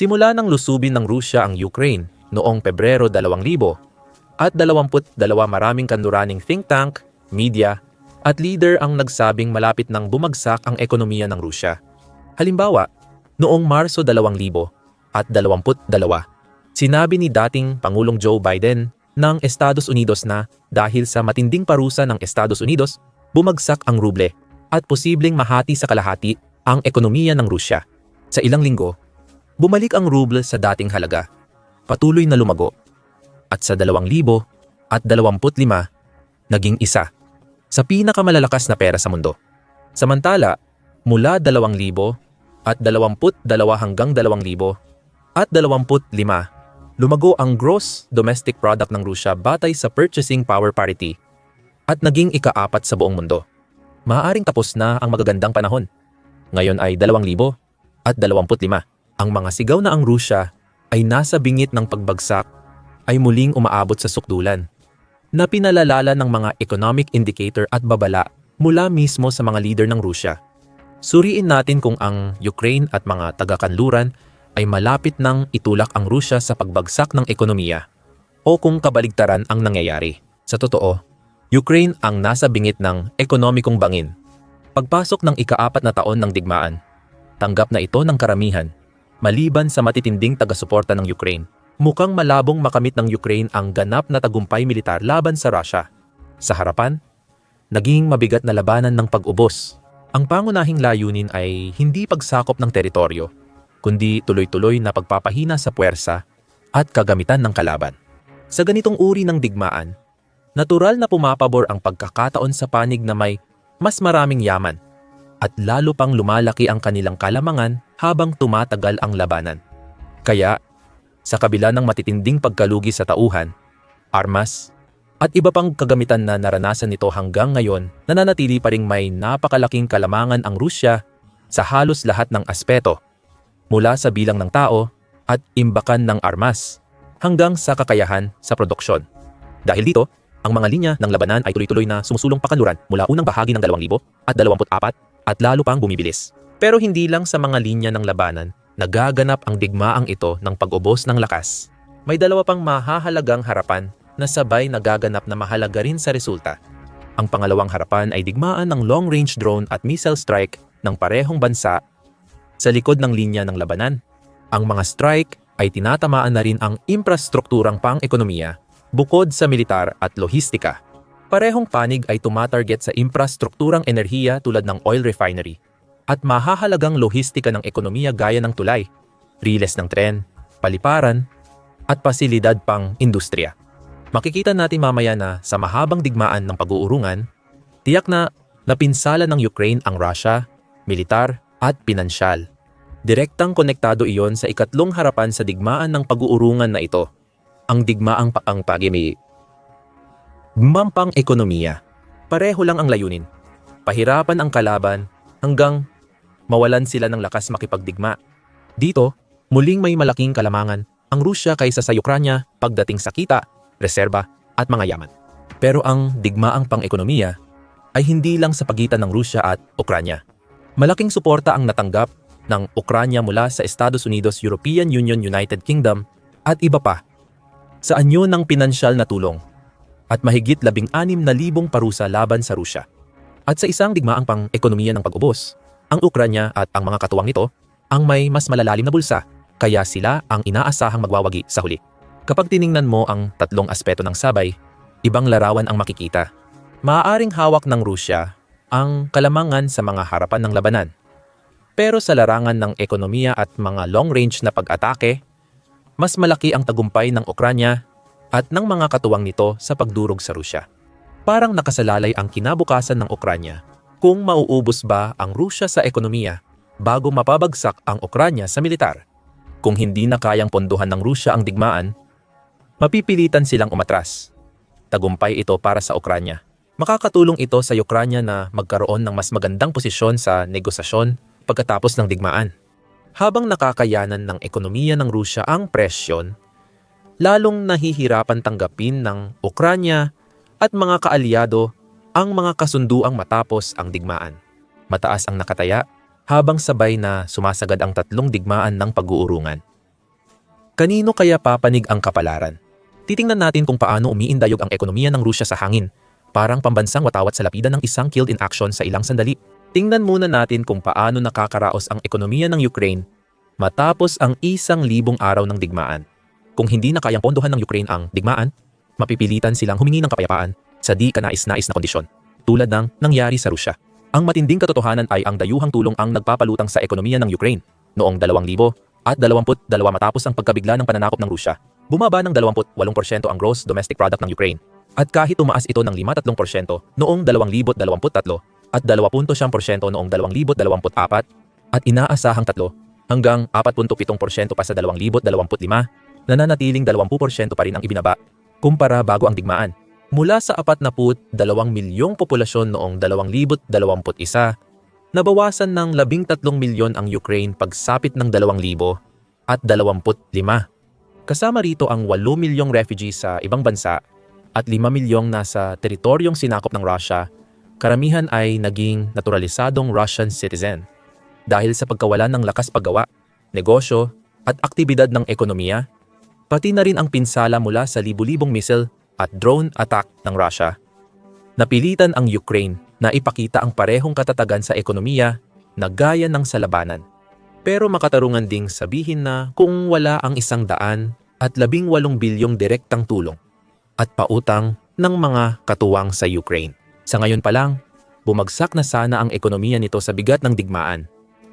Simula nang lusubin ng Rusya ang Ukraine noong Pebrero 2000 at 22 maraming kanluraning think tank, media, at leader ang nagsabing malapit nang bumagsak ang ekonomiya ng Rusya. Halimbawa, noong Marso 2000 at 22, sinabi ni dating Pangulong Joe Biden ng Estados Unidos na dahil sa matinding parusa ng Estados Unidos, bumagsak ang ruble at posibleng mahati sa kalahati ang ekonomiya ng Rusya. Sa ilang linggo, bumalik ang ruble sa dating halaga. Patuloy na lumago. At sa 2,000 at 25, naging isa sa pinakamalalakas na pera sa mundo. Samantala, mula 2,000 at 22 hanggang 2,000 at 25, lumago ang gross domestic product ng Rusya batay sa purchasing power parity at naging ikaapat sa buong mundo. Maaaring tapos na ang magagandang panahon. Ngayon ay 2,000 at 25. Ang mga sigaw na ang Rusya ay nasa bingit ng pagbagsak ay muling umaabot sa sukdulan na pinalalala ng mga economic indicator at babala mula mismo sa mga leader ng Rusya. Suriin natin kung ang Ukraine at mga taga-kanluran ay malapit nang itulak ang Rusya sa pagbagsak ng ekonomiya o kung kabaligtaran ang nangyayari. Sa totoo, Ukraine ang nasa bingit ng ekonomikong bangin. Pagpasok ng ikaapat na taon ng digmaan, tanggap na ito ng karamihan, maliban sa matitinding taga-suporta ng Ukraine. Mukhang malabong makamit ng Ukraine ang ganap na tagumpay militar laban sa Russia. Sa harapan, naging mabigat na labanan ng pag-ubos. Ang pangunahing layunin ay hindi pagsakop ng teritoryo, kundi tuloy-tuloy na pagpapahina sa puwersa at kagamitan ng kalaban. Sa ganitong uri ng digmaan, natural na pumapabor ang pagkakataon sa panig na may mas maraming yaman at lalo pang lumalaki ang kanilang kalamangan habang tumatagal ang labanan. Kaya, sa kabila ng matitinding pagkalugi sa tauhan, armas, at iba pang kagamitan na naranasan nito hanggang ngayon, nananatili pa ring may napakalaking kalamangan ang Rusya sa halos lahat ng aspeto, mula sa bilang ng tao at imbakan ng armas, hanggang sa kakayahan sa produksyon. Dahil dito, ang mga linya ng labanan ay tuloy-tuloy na sumusulong pakanluran mula unang bahagi ng 2,000 at 24 at lalo pang bumibilis. Pero hindi lang sa mga linya ng labanan nagaganap ang digmaang ito ng pag-ubos ng lakas. May dalawa pang mahahalagang harapan na sabay nagaganap na mahalaga rin sa resulta. Ang pangalawang harapan ay digmaan ng long-range drone at missile strike ng parehong bansa sa likod ng linya ng labanan. Ang mga strike ay tinatamaan na rin ang infrastrukturang pang-ekonomiya bukod sa militar at lohistika. Parehong panig ay tumatarget sa infrastrukturang enerhiya tulad ng oil refinery at mahahalagang lohistika ng ekonomiya gaya ng tulay, riles ng tren, paliparan, at pasilidad pang industriya. Makikita natin mamaya na sa mahabang digmaan ng pag-uurungan, tiyak na napinsala ng Ukraine ang Russia, militar at pinansyal. Direktang konektado iyon sa ikatlong harapan sa digmaan ng pag-uurungan na ito, ang digmaang paang pagimi. Mampang ekonomiya. Pareho lang ang layunin. Pahirapan ang kalaban hanggang mawalan sila ng lakas makipagdigma. Dito, muling may malaking kalamangan ang Rusya kaysa sa Ukranya pagdating sa kita, reserba at mga yaman. Pero ang digmaang pang-ekonomiya ay hindi lang sa pagitan ng Rusya at Ukranya. Malaking suporta ang natanggap ng Ukranya mula sa Estados Unidos, European Union, United Kingdom at iba pa sa anyo ng pinansyal na tulong at mahigit labing anim na libong parusa laban sa Rusya. At sa isang digmaang pang-ekonomiya ng pag-ubos, ang Ukranya at ang mga katuwang nito ang may mas malalalim na bulsa, kaya sila ang inaasahang magwawagi sa huli. Kapag tiningnan mo ang tatlong aspeto ng sabay, ibang larawan ang makikita. Maaaring hawak ng Rusya ang kalamangan sa mga harapan ng labanan. Pero sa larangan ng ekonomiya at mga long-range na pag-atake, mas malaki ang tagumpay ng Ukranya at ng mga katuwang nito sa pagdurog sa Rusya. Parang nakasalalay ang kinabukasan ng Ukranya kung mauubos ba ang Rusya sa ekonomiya bago mapabagsak ang Ukranya sa militar. Kung hindi na kayang pondohan ng Rusya ang digmaan, mapipilitan silang umatras. Tagumpay ito para sa Ukranya. Makakatulong ito sa Ukranya na magkaroon ng mas magandang posisyon sa negosasyon pagkatapos ng digmaan. Habang nakakayanan ng ekonomiya ng Rusya ang presyon, lalong nahihirapan tanggapin ng Ukranya at mga kaalyado ang mga kasunduang matapos ang digmaan. Mataas ang nakataya habang sabay na sumasagad ang tatlong digmaan ng pag-uurungan. Kanino kaya papanig ang kapalaran? Titingnan natin kung paano umiindayog ang ekonomiya ng Rusya sa hangin, parang pambansang watawat sa lapidan ng isang killed in action sa ilang sandali. Tingnan muna natin kung paano nakakaraos ang ekonomiya ng Ukraine matapos ang isang libong araw ng digmaan. Kung hindi na kayang pondohan ng Ukraine ang digmaan, mapipilitan silang humingi ng kapayapaan sa di kanais-nais na kondisyon, tulad ng nangyari sa Rusya. Ang matinding katotohanan ay ang dayuhang tulong ang nagpapalutang sa ekonomiya ng Ukraine noong 2000 at 22 matapos ang pagkabigla ng pananakop ng Rusya. Bumaba ng 28% ang gross domestic product ng Ukraine at kahit tumaas ito ng 5-3% noong 2023 at 2.7% noong 2024 at inaasahang 3 hanggang 4.7% pa sa 2025, nananatiling 20% pa rin ang ibinaba kumpara bago ang digmaan. Mula sa 42 milyong populasyon noong 2021, nabawasan ng 13 milyon ang Ukraine pagsapit ng 2,000 at 25. Kasama rito ang 8 milyong refugees sa ibang bansa at 5 milyong nasa teritoryong sinakop ng Russia, karamihan ay naging naturalisadong Russian citizen. Dahil sa pagkawalan ng lakas paggawa, negosyo at aktibidad ng ekonomiya, pati na rin ang pinsala mula sa libu-libong missile at drone attack ng Russia. Napilitan ang Ukraine na ipakita ang parehong katatagan sa ekonomiya na gaya ng sa labanan. Pero makatarungan ding sabihin na kung wala ang isang daan at labing walong bilyong direktang tulong at pautang ng mga katuwang sa Ukraine. Sa ngayon pa lang, bumagsak na sana ang ekonomiya nito sa bigat ng digmaan.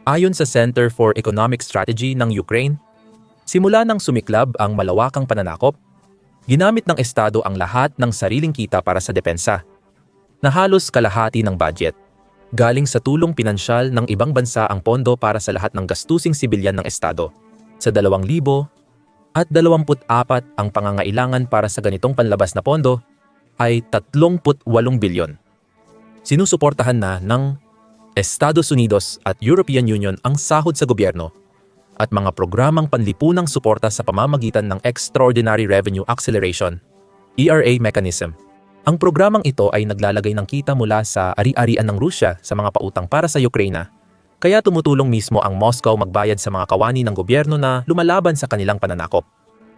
Ayon sa Center for Economic Strategy ng Ukraine, simula nang sumiklab ang malawakang pananakop, ginamit ng Estado ang lahat ng sariling kita para sa depensa, na halos kalahati ng budget. Galing sa tulong pinansyal ng ibang bansa ang pondo para sa lahat ng gastusing sibilyan ng Estado. Sa 2,000 at 24 ang pangangailangan para sa ganitong panlabas na pondo ay 38 bilyon. Sinusuportahan na ng Estados Unidos at European Union ang sahod sa gobyerno at mga programang panlipunang suporta sa pamamagitan ng Extraordinary Revenue Acceleration ERA mechanism. Ang programang ito ay naglalagay ng kita mula sa ari-arian ng Rusya sa mga pautang para sa Ukraina kaya tumutulong mismo ang Moscow magbayad sa mga kawani ng gobyerno na lumalaban sa kanilang pananakop.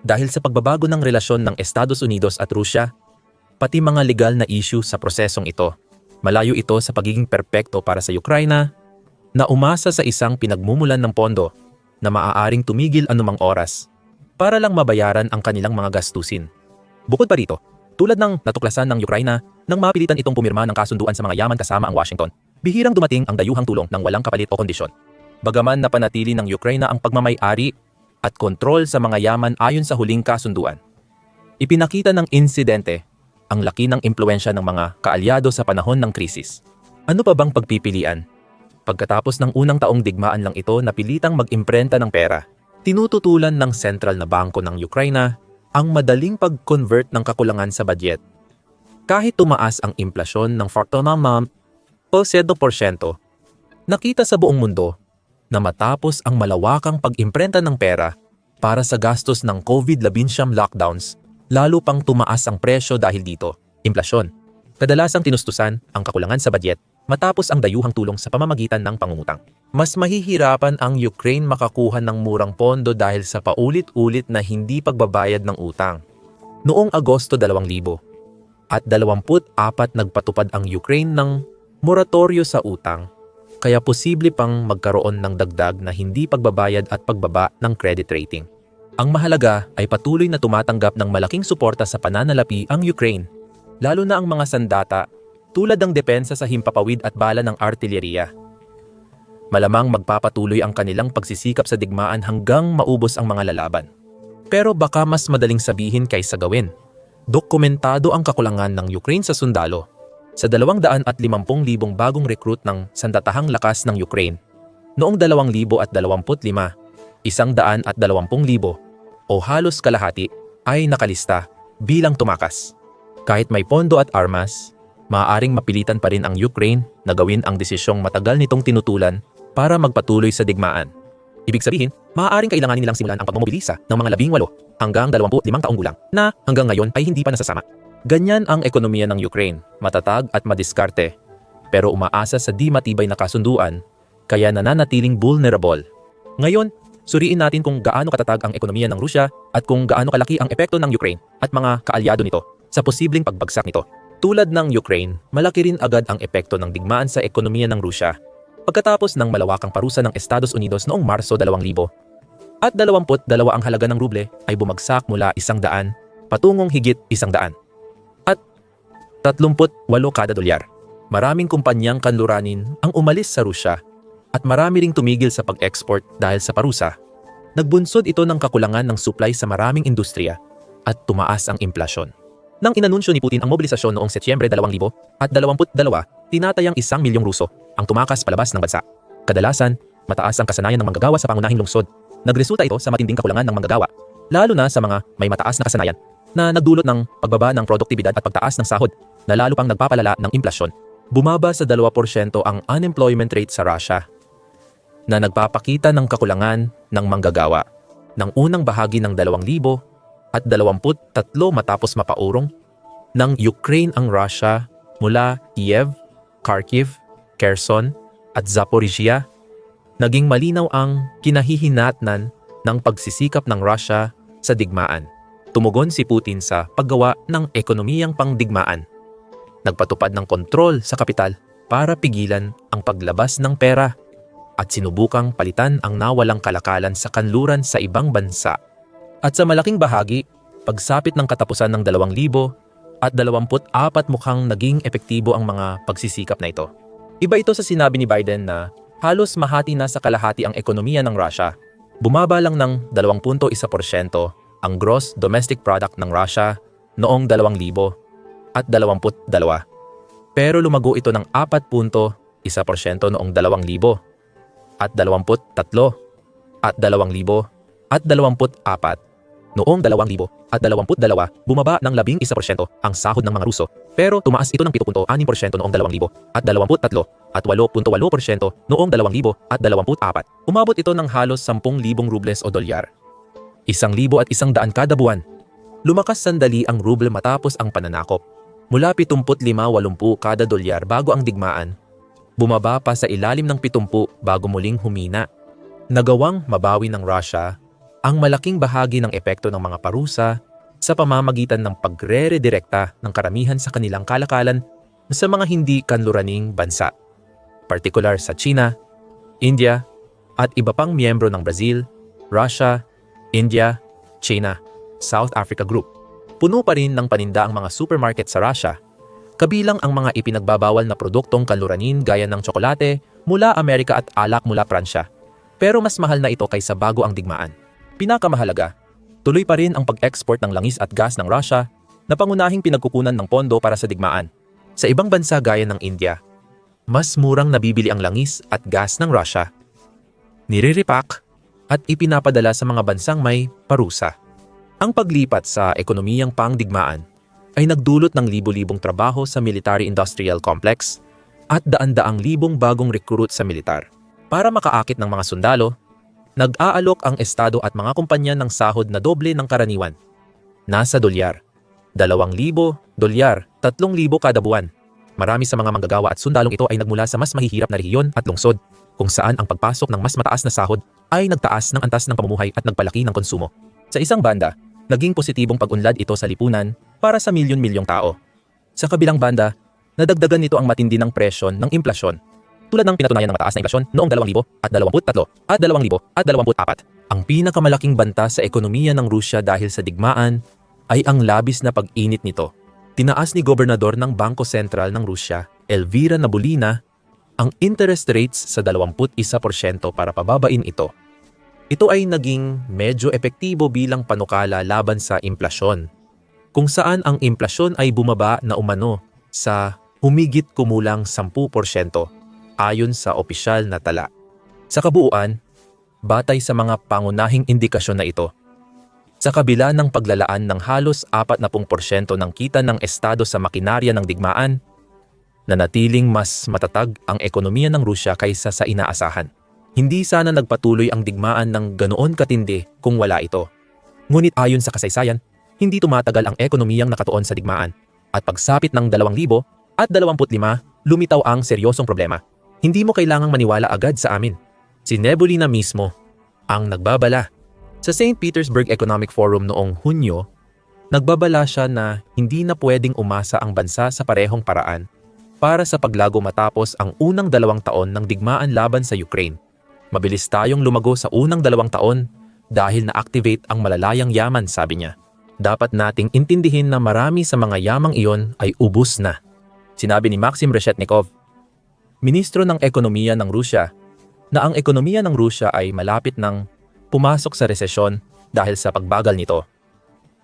Dahil sa pagbabago ng relasyon ng Estados Unidos at Rusya, pati mga legal na issue sa prosesong ito. Malayo ito sa pagiging perpekto para sa Ukraina na umasa sa isang pinagmumulan ng pondo na maaaring tumigil anumang oras para lang mabayaran ang kanilang mga gastusin. Bukod pa rito, tulad ng natuklasan ng Ukraina nang mapilitan itong pumirma ng kasunduan sa mga yaman kasama ang Washington, bihirang dumating ang dayuhang tulong ng walang kapalit o kondisyon. Bagaman napanatili ng Ukraine ang pagmamay-ari at kontrol sa mga yaman ayon sa huling kasunduan. Ipinakita ng insidente ang laki ng impluensya ng mga kaalyado sa panahon ng krisis. Ano pa bang pagpipilian? Pagkatapos ng unang taong digmaan lang ito na pilitang mag-imprenta ng pera, tinututulan ng sentral na bangko ng Ukraine ang madaling pag-convert ng kakulangan sa budget. Kahit tumaas ang inflasyon ng 4.9 7%. Nakita sa buong mundo na matapos ang malawakang pag-imprenta ng pera para sa gastos ng COVID-19 lockdowns, lalo pang tumaas ang presyo dahil dito, implasyon. Kadalasang tinustusan ang kakulangan sa budget matapos ang dayuhang tulong sa pamamagitan ng pangungutang. Mas mahihirapan ang Ukraine makakuha ng murang pondo dahil sa paulit-ulit na hindi pagbabayad ng utang. Noong Agosto 2000 at 24 nagpatupad ang Ukraine ng moratoryo sa utang, kaya posible pang magkaroon ng dagdag na hindi pagbabayad at pagbaba ng credit rating. Ang mahalaga ay patuloy na tumatanggap ng malaking suporta sa pananalapi ang Ukraine, lalo na ang mga sandata tulad ng depensa sa himpapawid at bala ng artilleriya. Malamang magpapatuloy ang kanilang pagsisikap sa digmaan hanggang maubos ang mga lalaban. Pero baka mas madaling sabihin kaysa gawin. Dokumentado ang kakulangan ng Ukraine sa sundalo sa 250,000 bagong recruit ng sandatahang lakas ng Ukraine. Noong 2025, 120,000 o halos kalahati ay nakalista bilang tumakas. Kahit may pondo at armas, maaaring mapilitan pa rin ang Ukraine na gawin ang desisyong matagal nitong tinutulan para magpatuloy sa digmaan. Ibig sabihin, maaaring kailanganin nilang simulan ang pagmomobilisa ng mga 18 hanggang 25 taong gulang na hanggang ngayon ay hindi pa nasasama. Ganyan ang ekonomiya ng Ukraine, matatag at madiskarte, pero umaasa sa di matibay na kasunduan, kaya nananatiling vulnerable. Ngayon, Suriin natin kung gaano katatag ang ekonomiya ng Rusya at kung gaano kalaki ang epekto ng Ukraine at mga kaalyado nito sa posibleng pagbagsak nito. Tulad ng Ukraine, malaki rin agad ang epekto ng digmaan sa ekonomiya ng Rusya pagkatapos ng malawakang parusa ng Estados Unidos noong Marso 2000. At 22 ang halaga ng ruble ay bumagsak mula 100 patungong higit 100. At 38 kada dolyar. Maraming kumpanyang kanluranin ang umalis sa Rusya at marami ring tumigil sa pag-export dahil sa parusa. Nagbunsod ito ng kakulangan ng supply sa maraming industriya at tumaas ang implasyon. Nang inanunsyo ni Putin ang mobilisasyon noong Setyembre 2000 at 22, tinatayang isang milyong Ruso ang tumakas palabas ng bansa. Kadalasan, mataas ang kasanayan ng manggagawa sa pangunahing lungsod. Nagresulta ito sa matinding kakulangan ng manggagawa, lalo na sa mga may mataas na kasanayan na nagdulot ng pagbaba ng produktibidad at pagtaas ng sahod na lalo pang nagpapalala ng implasyon. Bumaba sa 2% ang unemployment rate sa Russia na nagpapakita ng kakulangan ng manggagawa ng unang bahagi ng 2,000 at 23 matapos mapaurong ng Ukraine ang Russia mula Kiev, Kharkiv, Kherson at Zaporizhia, naging malinaw ang kinahihinatnan ng pagsisikap ng Russia sa digmaan. Tumugon si Putin sa paggawa ng ekonomiyang pangdigmaan. Nagpatupad ng kontrol sa kapital para pigilan ang paglabas ng pera at sinubukang palitan ang nawalang kalakalan sa kanluran sa ibang bansa. At sa malaking bahagi, pagsapit ng katapusan ng 2,000 at 24 mukhang naging epektibo ang mga pagsisikap na ito. Iba ito sa sinabi ni Biden na halos mahati na sa kalahati ang ekonomiya ng Russia. Bumaba lang ng 2.1% ang gross domestic product ng Russia noong 2000 at 22. Pero lumago ito ng 4.1% noong 2000 at 23 at 2000 at 24. Noong 2000 at 22, bumaba ng 11% ang sahod ng mga Ruso pero tumaas ito ng 7.6% noong 2000 at 23 at 8.8% noong 2000 at 24. Umabot ito ng halos 10,000 rubles o dolyar. Isang libo at isang daan kada buwan. Lumakas sandali ang ruble matapos ang pananakop. Mula 75-80 kada dolyar bago ang digmaan bumaba pa sa ilalim ng 70 bago muling humina. Nagawang mabawi ng Russia ang malaking bahagi ng epekto ng mga parusa sa pamamagitan ng pagre-redirekta ng karamihan sa kanilang kalakalan sa mga hindi kanluraning bansa, partikular sa China, India, at iba pang miyembro ng Brazil, Russia, India, China, South Africa Group. Puno pa rin ng paninda ang mga supermarket sa Russia kabilang ang mga ipinagbabawal na produktong kanluranin gaya ng tsokolate mula Amerika at alak mula Pransya. Pero mas mahal na ito kaysa bago ang digmaan. Pinakamahalaga, tuloy pa rin ang pag-export ng langis at gas ng Russia na pangunahing pinagkukunan ng pondo para sa digmaan. Sa ibang bansa gaya ng India, mas murang nabibili ang langis at gas ng Russia. Niriripak at ipinapadala sa mga bansang may parusa. Ang paglipat sa ekonomiyang pangdigmaan ay nagdulot ng libo-libong trabaho sa military-industrial complex at daan-daang libong bagong recruit sa militar. Para makaakit ng mga sundalo, nag-aalok ang estado at mga kumpanya ng sahod na doble ng karaniwan. Nasa dolyar. 2,000 dolyar, 3,000 kada buwan. Marami sa mga manggagawa at sundalong ito ay nagmula sa mas mahihirap na rehiyon at lungsod, kung saan ang pagpasok ng mas mataas na sahod ay nagtaas ng antas ng pamumuhay at nagpalaki ng konsumo. Sa isang banda, naging positibong pag-unlad ito sa lipunan para sa milyon-milyong tao. Sa kabilang banda, nadagdagan nito ang matindi ng presyon ng implasyon tulad ng pinatunayan ng mataas na implasyon noong 2000 at 23 at 2000 at 24. Ang pinakamalaking banta sa ekonomiya ng Rusya dahil sa digmaan ay ang labis na pag-init nito. Tinaas ni Gobernador ng Bangko Sentral ng Rusya, Elvira Nabulina, ang interest rates sa 21% para pababain ito. Ito ay naging medyo epektibo bilang panukala laban sa implasyon, kung saan ang implasyon ay bumaba na umano sa humigit kumulang 10% ayon sa opisyal na tala. Sa kabuuan, batay sa mga pangunahing indikasyon na ito, sa kabila ng paglalaan ng halos 40% ng kita ng Estado sa makinarya ng digmaan, nanatiling mas matatag ang ekonomiya ng Rusya kaysa sa inaasahan. Hindi sana nagpatuloy ang digmaan ng ganoon katindi kung wala ito. Ngunit ayon sa kasaysayan, hindi tumatagal ang ekonomiyang nakatuon sa digmaan. At pagsapit ng 2,000 at 25, lumitaw ang seryosong problema. Hindi mo kailangang maniwala agad sa amin. Si Nebulina mismo ang nagbabala. Sa St. Petersburg Economic Forum noong Hunyo, nagbabala siya na hindi na pwedeng umasa ang bansa sa parehong paraan para sa paglago matapos ang unang dalawang taon ng digmaan laban sa Ukraine. Mabilis tayong lumago sa unang dalawang taon dahil na-activate ang malalayang yaman, sabi niya. Dapat nating intindihin na marami sa mga yamang iyon ay ubus na. Sinabi ni Maxim Reshetnikov, Ministro ng Ekonomiya ng Rusya, na ang ekonomiya ng Rusya ay malapit ng pumasok sa resesyon dahil sa pagbagal nito.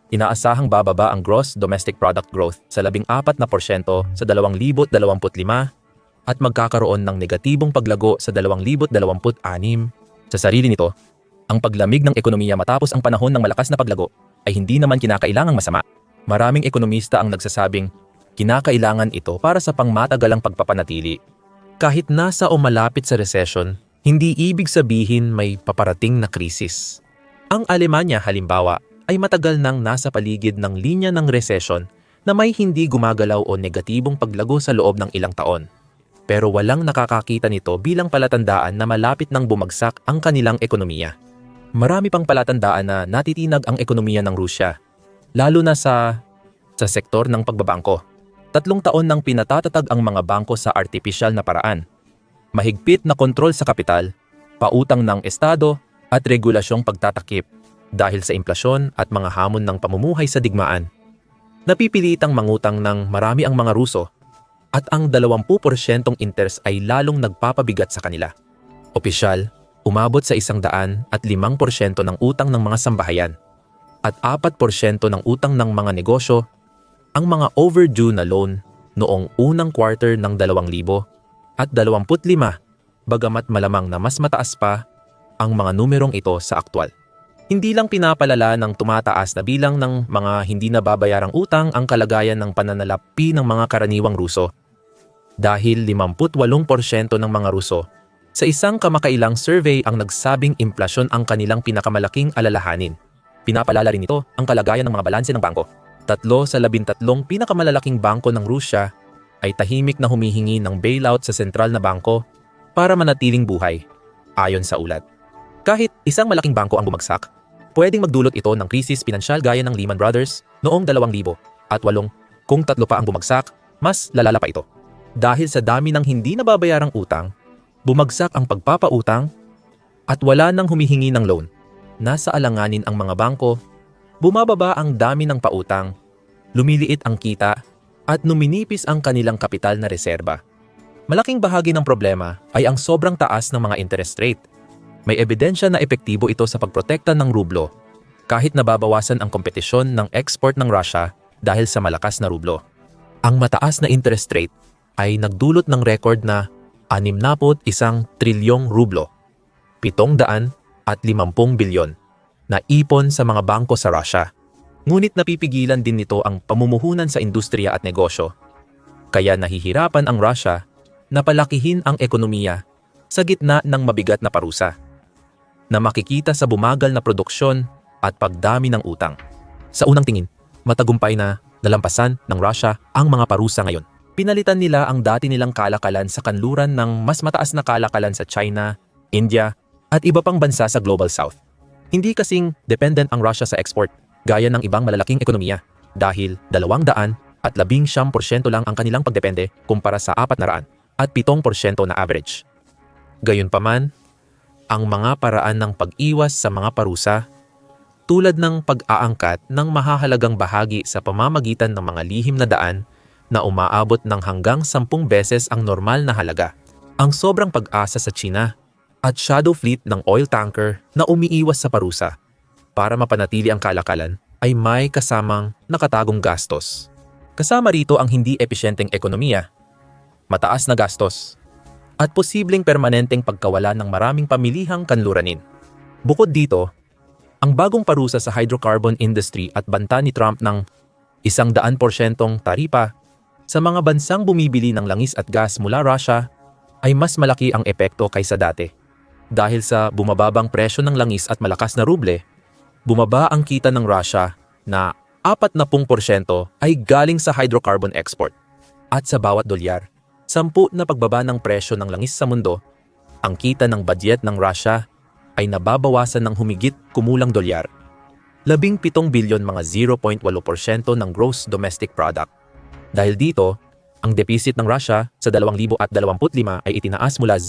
Inaasahang bababa ang gross domestic product growth sa 14% sa 2025 at magkakaroon ng negatibong paglago sa 2026. Sa sarili nito, ang paglamig ng ekonomiya matapos ang panahon ng malakas na paglago ay hindi naman kinakailangang masama. Maraming ekonomista ang nagsasabing kinakailangan ito para sa pangmatagalang pagpapanatili. Kahit nasa o malapit sa recession, hindi ibig sabihin may paparating na krisis. Ang Alemanya halimbawa ay matagal nang nasa paligid ng linya ng recession na may hindi gumagalaw o negatibong paglago sa loob ng ilang taon. Pero walang nakakakita nito bilang palatandaan na malapit nang bumagsak ang kanilang ekonomiya. Marami pang palatandaan na natitinag ang ekonomiya ng Rusya, lalo na sa sa sektor ng pagbabangko. Tatlong taon nang pinatatatag ang mga bangko sa artipisyal na paraan mahigpit na kontrol sa kapital, pautang ng estado at regulasyong pagtatakip dahil sa implasyon at mga hamon ng pamumuhay sa digmaan. Napipilitang mangutang ng marami ang mga Ruso at ang 20% interest ay lalong nagpapabigat sa kanila. Opisyal, umabot sa isang daan at 5% ng utang ng mga sambahayan at 4% ng utang ng mga negosyo ang mga overdue na loan noong unang quarter ng 2000 at 25 bagamat malamang na mas mataas pa ang mga numerong ito sa aktwal. Hindi lang pinapalala ng tumataas na bilang ng mga hindi nababayarang utang ang kalagayan ng pananalapi ng mga karaniwang Ruso. Dahil 58% ng mga Ruso sa isang kamakailang survey ang nagsabing implasyon ang kanilang pinakamalaking alalahanin. Pinapalala rin ito ang kalagayan ng mga balanse ng bangko. Tatlo sa labintatlong pinakamalalaking bangko ng Rusya ay tahimik na humihingi ng bailout sa sentral na bangko para manatiling buhay, ayon sa ulat. Kahit isang malaking bangko ang bumagsak, pwedeng magdulot ito ng krisis pinansyal gaya ng Lehman Brothers noong 2000 at 8 kung tatlo pa ang bumagsak, mas lalala pa ito. Dahil sa dami ng hindi nababayarang utang, bumagsak ang pagpapautang at wala nang humihingi ng loan. Nasa alanganin ang mga bangko, bumababa ang dami ng pautang, lumiliit ang kita at numinipis ang kanilang kapital na reserba. Malaking bahagi ng problema ay ang sobrang taas ng mga interest rate. May ebidensya na epektibo ito sa pagprotekta ng rublo kahit nababawasan ang kompetisyon ng export ng Russia dahil sa malakas na rublo. Ang mataas na interest rate ay nagdulot ng record na 61 trilyong rublo, 700 at 50 bilyon na ipon sa mga bangko sa Russia Ngunit napipigilan din nito ang pamumuhunan sa industriya at negosyo. Kaya nahihirapan ang Russia na palakihin ang ekonomiya sa gitna ng mabigat na parusa na makikita sa bumagal na produksyon at pagdami ng utang. Sa unang tingin, matagumpay na nalampasan ng Russia ang mga parusa ngayon. Pinalitan nila ang dati nilang kalakalan sa kanluran ng mas mataas na kalakalan sa China, India, at iba pang bansa sa Global South. Hindi kasing dependent ang Russia sa export gaya ng ibang malalaking ekonomiya dahil 200 at 11% lang ang kanilang pagdepende kumpara sa 400 at 7% na average. Gayunpaman, ang mga paraan ng pag-iwas sa mga parusa tulad ng pag-aangkat ng mahahalagang bahagi sa pamamagitan ng mga lihim na daan na umaabot ng hanggang 10 beses ang normal na halaga. Ang sobrang pag-asa sa China at shadow fleet ng oil tanker na umiiwas sa parusa para mapanatili ang kalakalan ay may kasamang nakatagong gastos. Kasama rito ang hindi episyenteng ekonomiya, mataas na gastos, at posibleng permanenteng pagkawala ng maraming pamilihang kanluranin. Bukod dito, ang bagong parusa sa hydrocarbon industry at banta ni Trump ng isang daan porsyentong taripa sa mga bansang bumibili ng langis at gas mula Russia ay mas malaki ang epekto kaysa dati. Dahil sa bumababang presyo ng langis at malakas na ruble, bumaba ang kita ng Russia na 40% ay galing sa hydrocarbon export. At sa bawat dolyar, 10 na pagbaba ng presyo ng langis sa mundo, ang kita ng budget ng Russia ay nababawasan ng humigit kumulang dolyar. 17 bilyon mga 0.8% ng gross domestic product. Dahil dito, ang deficit ng Russia sa 2025 ay itinaas mula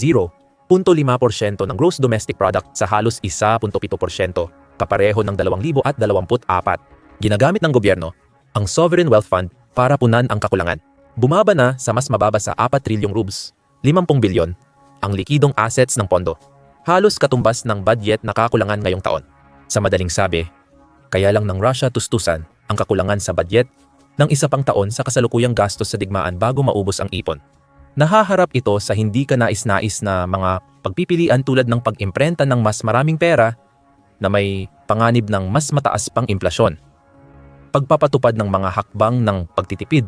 0.5% ng gross domestic product sa halos 1.7%, kapareho ng 2024. Ginagamit ng gobyerno ang Sovereign Wealth Fund para punan ang kakulangan. Bumaba na sa mas mababa sa 4 trilyong rubs, 50 bilyon, ang likidong assets ng pondo. Halos katumbas ng budget na kakulangan ngayong taon. Sa madaling sabi, kaya lang ng Russia tustusan ang kakulangan sa budget ng isa pang taon sa kasalukuyang gastos sa digmaan bago maubos ang ipon. Nahaharap ito sa hindi ka nais-nais na mga pagpipilian tulad ng pag-imprenta ng mas maraming pera na may panganib ng mas mataas pang implasyon. Pagpapatupad ng mga hakbang ng pagtitipid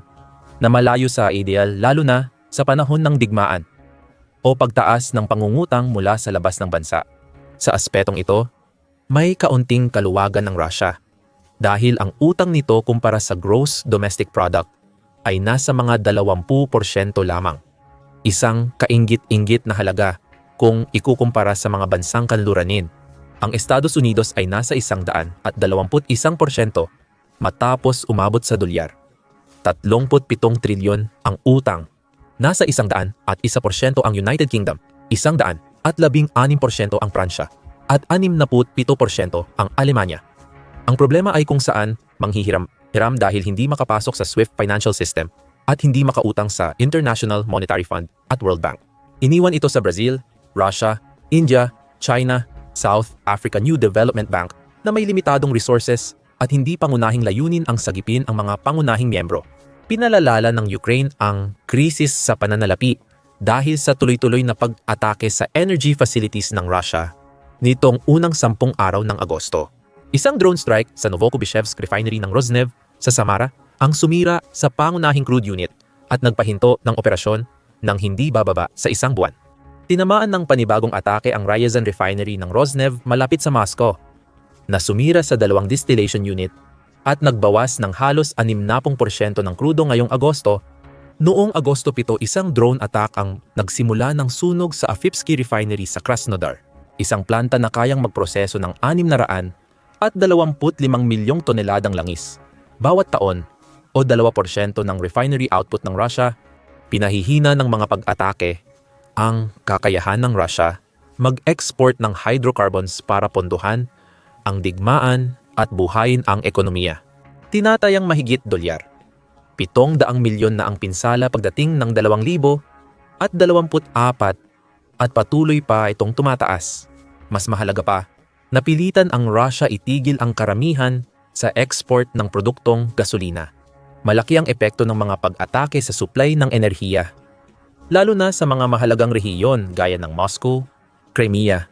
na malayo sa ideal lalo na sa panahon ng digmaan o pagtaas ng pangungutang mula sa labas ng bansa. Sa aspetong ito, may kaunting kaluwagan ng Russia dahil ang utang nito kumpara sa gross domestic product ay nasa mga 20% lamang. Isang kainggit-inggit na halaga kung ikukumpara sa mga bansang kanluranin. Ang Estados Unidos ay nasa 100 at 21% matapos umabot sa dolyar. 37 trilyon ang utang. Nasa 100 at 1% ang United Kingdom, 100 at 16% ang Pransya, at 67% ang Alemanya. Ang problema ay kung saan manghihiram hiram dahil hindi makapasok sa SWIFT financial system at hindi makautang sa International Monetary Fund at World Bank. Iniwan ito sa Brazil, Russia, India, China, South Africa New Development Bank na may limitadong resources at hindi pangunahing layunin ang sagipin ang mga pangunahing miyembro. Pinalalala ng Ukraine ang krisis sa pananalapi dahil sa tuloy-tuloy na pag-atake sa energy facilities ng Russia nitong unang sampung araw ng Agosto. Isang drone strike sa Novokobishevsk refinery ng Rosneft sa Samara ang sumira sa pangunahing crude unit at nagpahinto ng operasyon ng hindi bababa sa isang buwan. Tinamaan ng panibagong atake ang Ryazan refinery ng Rosneft malapit sa Moscow na sumira sa dalawang distillation unit at nagbawas ng halos 60% ng krudo ngayong Agosto. Noong Agosto 7, isang drone attack ang nagsimula ng sunog sa Afipsky refinery sa Krasnodar, isang planta na kayang magproseso ng 600 at 25 milyong toneladang langis. Bawat taon o 2% ng refinery output ng Russia, pinahihina ng mga pag-atake ang kakayahan ng Russia mag-export ng hydrocarbons para pondohan ang digmaan at buhayin ang ekonomiya. Tinatayang mahigit dolyar. Pitong daang milyon na ang pinsala pagdating ng 2,000 at 24 at patuloy pa itong tumataas. Mas mahalaga pa, napilitan ang Russia itigil ang karamihan sa export ng produktong gasolina. Malaki ang epekto ng mga pag-atake sa supply ng enerhiya, lalo na sa mga mahalagang rehiyon gaya ng Moscow, Crimea,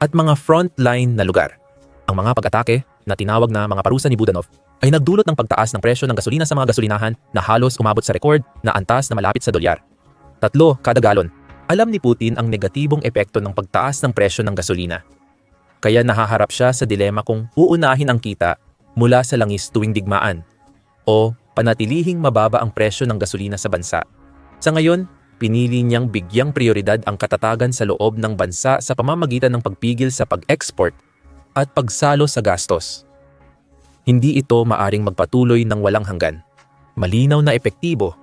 at mga frontline na lugar. Ang mga pag-atake na tinawag na mga parusa ni Budanov ay nagdulot ng pagtaas ng presyo ng gasolina sa mga gasolinahan na halos umabot sa record na antas na malapit sa dolyar. Tatlo kada galon. Alam ni Putin ang negatibong epekto ng pagtaas ng presyo ng gasolina. Kaya nahaharap siya sa dilema kung uunahin ang kita mula sa langis tuwing digmaan o panatilihing mababa ang presyo ng gasolina sa bansa. Sa ngayon, pinili niyang bigyang prioridad ang katatagan sa loob ng bansa sa pamamagitan ng pagpigil sa pag-export at pagsalo sa gastos. Hindi ito maaring magpatuloy ng walang hanggan. Malinaw na epektibo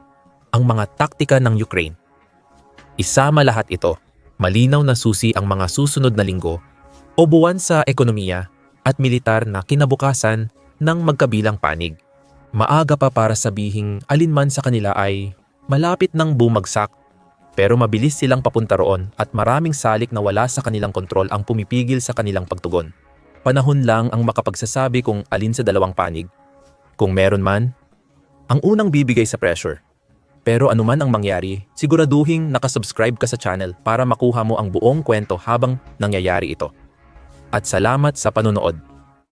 ang mga taktika ng Ukraine. Isama lahat ito, malinaw na susi ang mga susunod na linggo o buwan sa ekonomiya at militar na kinabukasan ng magkabilang panig. Maaga pa para sabihing alinman sa kanila ay malapit nang bumagsak pero mabilis silang papunta roon at maraming salik na wala sa kanilang kontrol ang pumipigil sa kanilang pagtugon. Panahon lang ang makapagsasabi kung alin sa dalawang panig. Kung meron man, ang unang bibigay sa pressure. Pero anuman ang mangyari, siguraduhing nakasubscribe ka sa channel para makuha mo ang buong kwento habang nangyayari ito. At salamat sa panonood.